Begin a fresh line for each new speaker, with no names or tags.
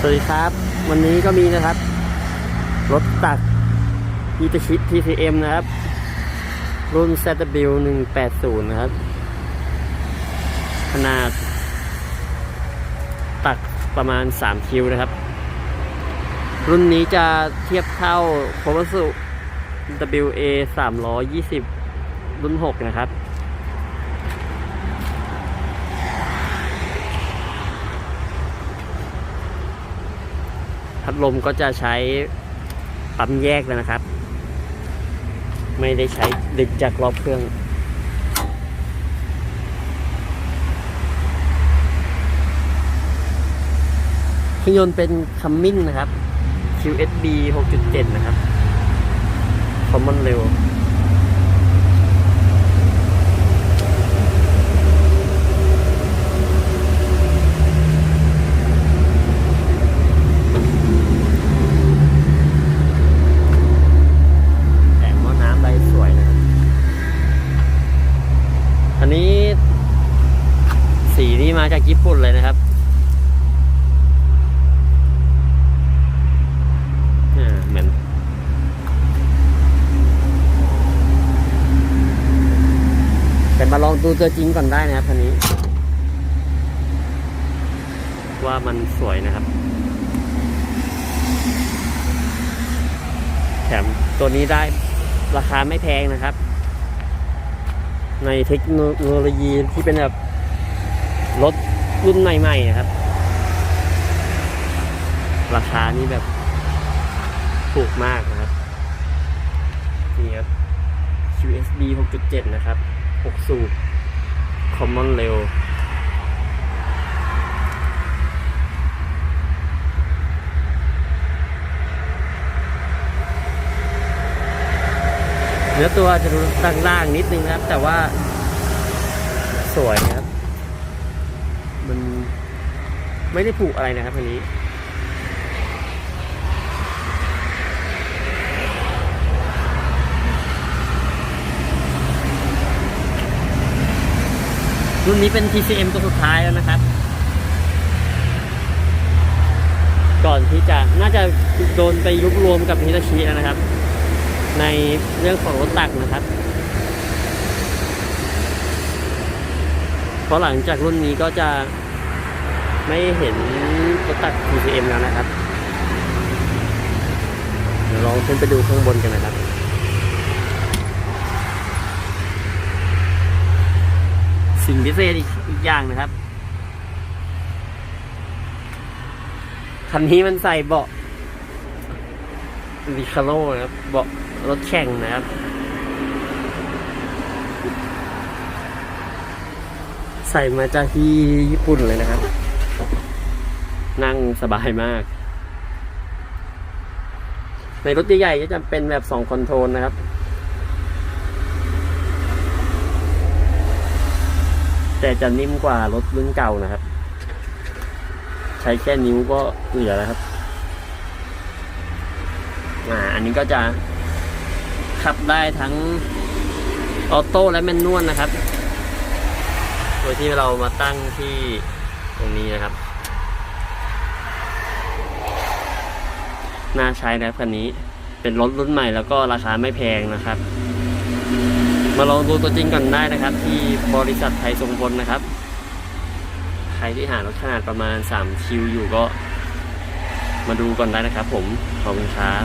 สวัสดีครับ วันนี้ก็มีนะครับ รถตัก i t a c h i TCM นะครับ รุ่น ZW 180 นะครับ ขนาด ตักประมาณ 3 คิวนะครับ รุ่นนี้จะเทียบเท่าโคมัสุ WA 320 รุ่น 6 นะครับ พัดลมก็จะใช้ปั๊มแยกแล้วนะครับ ไม่ได้ใช้ดึงจากรอบเครื่องเครื่องยนต์เป็นคัมมินนะครับ QSB 6.7 นะครับ คอมมอนเร็ว แต่งหม้อน้ำใบสวยนะครับ อันนี้ สีนี่ มาจากญี่ปุ่นเลยนะครับเหมือนแต่มาลองดูตัวจริงก่อนได้นะครับคันนี้ ว่ามันสวยนะครับ แถมตัวนี้ได้ราคาไม่แพงนะครับ ในเทคโนโลยีที่เป็นแบบ รถรุ่นใหม่ๆนะครับ ราคานี้แบบถูกมากนะครับ นี่ครับ QSB 6.7 นะครับ 6 สูบ Common Rail เนื้อตัวจะดูล่างๆนิดนึงนะครับ แต่ว่าสวยนะครับ มันไม่ได้ผูกอะไรนะครับคันนี้ รุ่นนี้เป็น TCM ตัวสุดท้ายแล้วนะครับ ก่อนที่จะน่าจะโดนไปยุบรวมกับฮิตาชิแล้วนะครับ ในเรื่องของรถตักนะครับ เพราะหลังจากรุ่นนี้ก็จะไม่เห็นรถตัก TCM แล้วนะครับ เดี๋ยวลองขึ้นไปดูข้างบนกันนะครับสิ่งพิเศษอีกอีกอย่างนะครับ คันนี้มันใส่เบาะวิคาโลนะครับ เบาะรถแข่งนะครับ ใส่มาจากที่ญี่ปุ่นเลยนะครับ นั่งสบายมาก ในรถใหญ่ๆก็จะเป็นแบบสองคอนโทรลนะครับแต่จะนิ่มกว่ารถรุ่นเก่านะครับ ใช้แค่นิ้วก็เหลือแล้วครับอ่าอันนี้ก็จะขับได้ทั้งออโต้และแมนนวลนะครับ ดยที่เรามาตั้งที่ตรงนี้นะครับ น่าใช้นะครับคันนี้เป็นรถรุ่นใหม่แล้วก็ราคาไม่แพงนะครับ มาลองดูตัวจริงก่อนได้นะครับ ที่บริษัทไทยทรงพลนะครับ ใครที่หารถขนาดประมาณ 3 คิวอยู่ก็มาดูก่อนได้นะครับผม ขอบคุณครับ